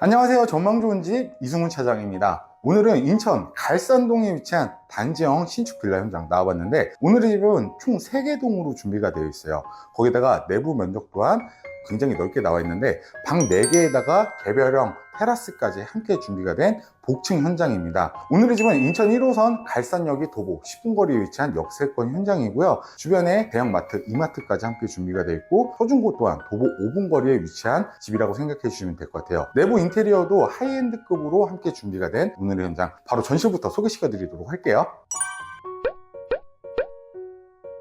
안녕하세요. 전망 좋은 집 이승훈 차장입니다. 오늘은 인천 갈산동에 위치한 단지형 신축 빌라 현장 나와봤는데 오늘의 집은 총 3개 동으로 준비가 되어 있어요. 거기다가 내부 면적 또한 굉장히 넓게 나와 있는데 방 4개에다가 개별형 테라스까지 함께 준비가 된 복층 현장입니다. 오늘의 집은 인천 1호선 갈산역이 도보 10분 거리에 위치한 역세권 현장이고요. 주변에 대형마트, 이마트까지 함께 준비가 되어 있고 서중고 또한 도보 5분 거리에 위치한 집이라고 생각해 주시면 될 것 같아요. 내부 인테리어도 하이엔드급으로 함께 준비가 된 오늘의 현장 바로 전실부터 소개시켜 드리도록 할게요.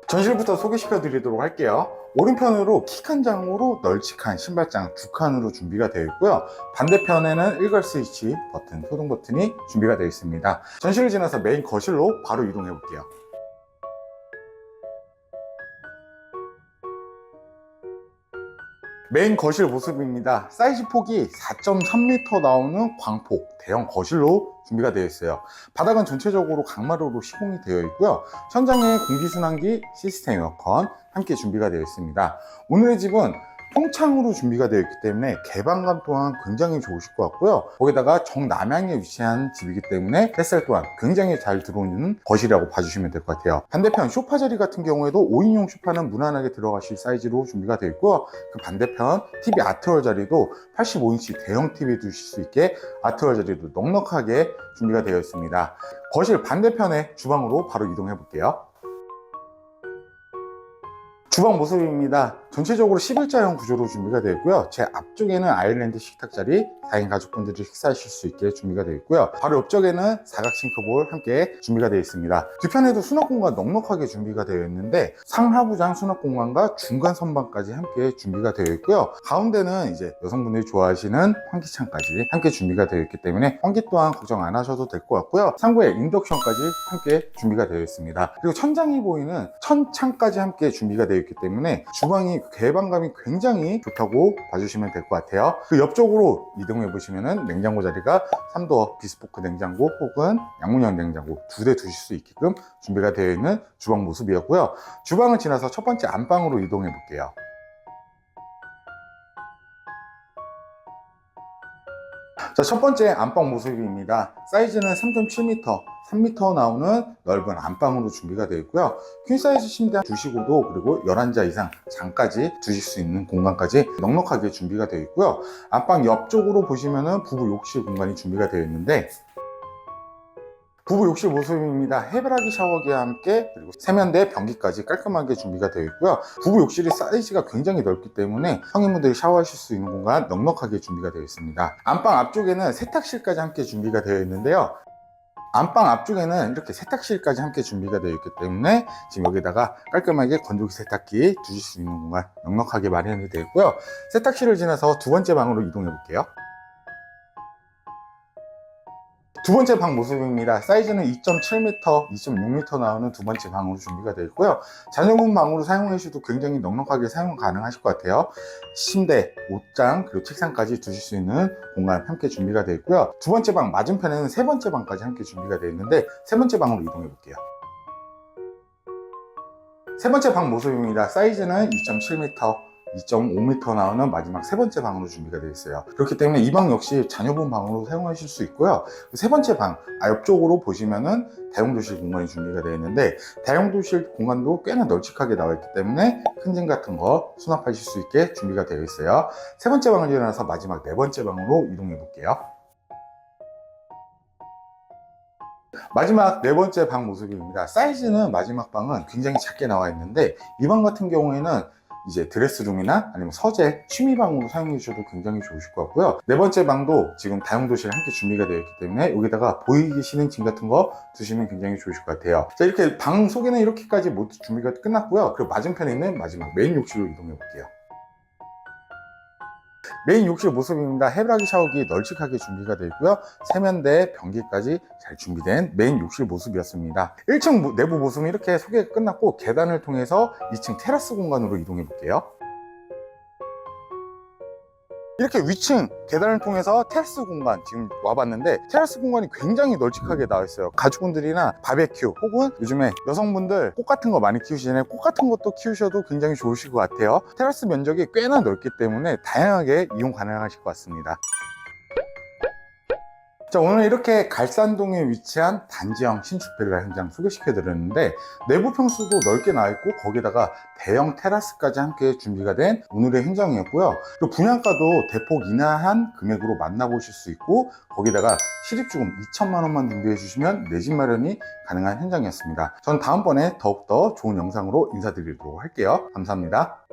전실부터 소개시켜 드리도록 할게요. 오른편으로 키큰 장으로 널찍한 신발장 두 칸으로 준비가 되어 있고요. 반대편에는 일괄 스위치 버튼, 소등 버튼이 준비가 되어 있습니다. 전실을 지나서 메인 거실로 바로 이동해 볼게요. 메인 거실 모습입니다. 사이즈 폭이 4.3m 나오는 광폭 대형 거실로 준비가 되어 있어요. 바닥은 전체적으로 강마루로 시공이 되어 있고요. 천장에 공기순환기, 시스템 에어컨 함께 준비가 되어 있습니다. 오늘의 집은 통창으로 준비가 되어 있기 때문에 개방감 또한 굉장히 좋으실 것 같고요. 거기다가 정남향에 위치한 집이기 때문에 햇살 또한 굉장히 잘 들어오는 거실이라고 봐주시면 될 것 같아요. 반대편 소파 자리 같은 경우에도 5인용 소파는 무난하게 들어가실 사이즈로 준비가 되어 있고요. 그 반대편 TV 아트월 자리도 85인치 대형 TV 두실 수 있게 아트월 자리도 넉넉하게 준비가 되어 있습니다. 거실 반대편에 주방으로 바로 이동해 볼게요. 주방 모습입니다. 전체적으로 11자형 구조로 준비가 되어 있고요. 제 앞쪽에는 아일랜드 식탁 자리, 4인 가족분들이 식사하실 수 있게 준비가 되어 있고요. 바로 옆쪽에는 사각 싱크볼 함께 준비가 되어 있습니다. 뒤편에도 수납 공간 넉넉하게 준비가 되어 있는데 상하부장 수납 공간과 중간 선반까지 함께 준비가 되어 있고요. 가운데는 이제 여성분들이 좋아하시는 환기창까지 함께 준비가 되어 있기 때문에 환기 또한 걱정 안 하셔도 될 것 같고요. 상부에 인덕션까지 함께 준비가 되어 있습니다. 그리고 천장이 보이는 천창까지 함께 준비가 되어 있기 때문에 주방이 개방감이 굉장히 좋다고 봐주시면 될 것 같아요. 그 옆쪽으로 이동해 보시면은 냉장고 자리가 3도어 비스포크 냉장고 혹은 양문형 냉장고 두 대 두실 수 있게끔 준비가 되어 있는 주방 모습이었고요. 주방을 지나서 첫 번째 안방으로 이동해 볼게요. 자, 첫 번째 안방 모습입니다. 사이즈는 3.7m, 3m 나오는 넓은 안방으로 준비가 되어 있고요. 퀸 사이즈 침대 두시고도 그리고 11자 이상 장까지 두실 수 있는 공간까지 넉넉하게 준비가 되어 있고요. 안방 옆쪽으로 보시면은 부부 욕실 공간이 준비가 되어 있는데 부부 욕실 모습입니다. 해바라기 샤워기와 함께 그리고 세면대 변기까지 깔끔하게 준비가 되어 있고요. 부부 욕실이 사이즈가 굉장히 넓기 때문에 성인분들이 샤워하실 수 있는 공간 넉넉하게 준비가 되어 있습니다. 안방 앞쪽에는 세탁실까지 함께 준비가 되어 있는데요. 안방 앞쪽에는 이렇게 세탁실까지 함께 준비가 되어 있기 때문에 지금 여기다가 깔끔하게 건조기 세탁기 두실 수 있는 공간 넉넉하게 마련이 되어 있고요. 세탁실을 지나서 두 번째 방으로 이동해 볼게요. 두 번째 방 모습입니다. 사이즈는 2.7m, 2.6m 나오는 두 번째 방으로 준비가 되어 있고요. 자녀분 방으로 사용하셔도 굉장히 넉넉하게 사용 가능하실 것 같아요. 침대, 옷장, 그리고 책상까지 두실 수 있는 공간 함께 준비가 되어 있고요. 두 번째 방 맞은편에는 세 번째 방까지 함께 준비가 되어 있는데 세 번째 방으로 이동해 볼게요. 세 번째 방 모습입니다. 사이즈는 2.7m, 2.5m 나오는 마지막 세 번째 방으로 준비가 되어 있어요. 그렇기 때문에 이 방 역시 자녀분 방으로 사용하실 수 있고요. 세 번째 방, 아, 옆쪽으로 보시면은 다용도실 공간이 준비가 되어 있는데 다용도실 공간도 꽤나 널찍하게 나와 있기 때문에 큰 짐 같은 거 수납하실 수 있게 준비가 되어 있어요. 세 번째 방을 지나서 마지막 네 번째 방으로 이동해 볼게요. 마지막 네 번째 방 모습입니다. 사이즈는 마지막 방은 굉장히 작게 나와 있는데 이 방 같은 경우에는 이제 드레스룸이나 아니면 서재, 취미방으로 사용해 주셔도 굉장히 좋으실 것 같고요. 네 번째 방도 지금 다용도실 함께 준비가 되어 있기 때문에 여기다가 보이기 싫은 짐 같은 거 두시면 굉장히 좋으실 것 같아요. 자, 이렇게 방 소개는 이렇게까지 모두 준비가 끝났고요. 그리고 맞은편에 있는 마지막 메인 욕실로 이동해 볼게요. 메인 욕실 모습입니다. 해바라기 샤워기 널찍하게 준비가 되어 있고요. 세면대, 변기까지 잘 준비된 메인 욕실 모습이었습니다. 1층 모- 내부 모습은 이렇게 소개가 끝났고 계단을 통해서 2층 테라스 공간으로 이동해 볼게요. 이렇게 위층 계단을 통해서 테라스 공간 지금 와봤는데 테라스 공간이 굉장히 널찍하게 나와 있어요. 가족분들이나 바베큐 혹은 요즘에 여성분들 꽃 같은 거 많이 키우시잖아요. 꽃 같은 것도 키우셔도 굉장히 좋으실 것 같아요. 테라스 면적이 꽤나 넓기 때문에 다양하게 이용 가능하실 것 같습니다 자, 오늘 이렇게 갈산동에 위치한 단지형 신축 빌라 현장 소개시켜 드렸는데 내부 평수도 넓게 나와 있고 거기다가 대형 테라스까지 함께 준비가 된 오늘의 현장이었고요. 그리고 분양가도 대폭 인하한 금액으로 만나보실 수 있고 거기다가 실입주금 2천만 원만 준비해 주시면 내 집 마련이 가능한 현장이었습니다. 전 다음번에 더욱더 좋은 영상으로 인사드리도록 할게요. 감사합니다.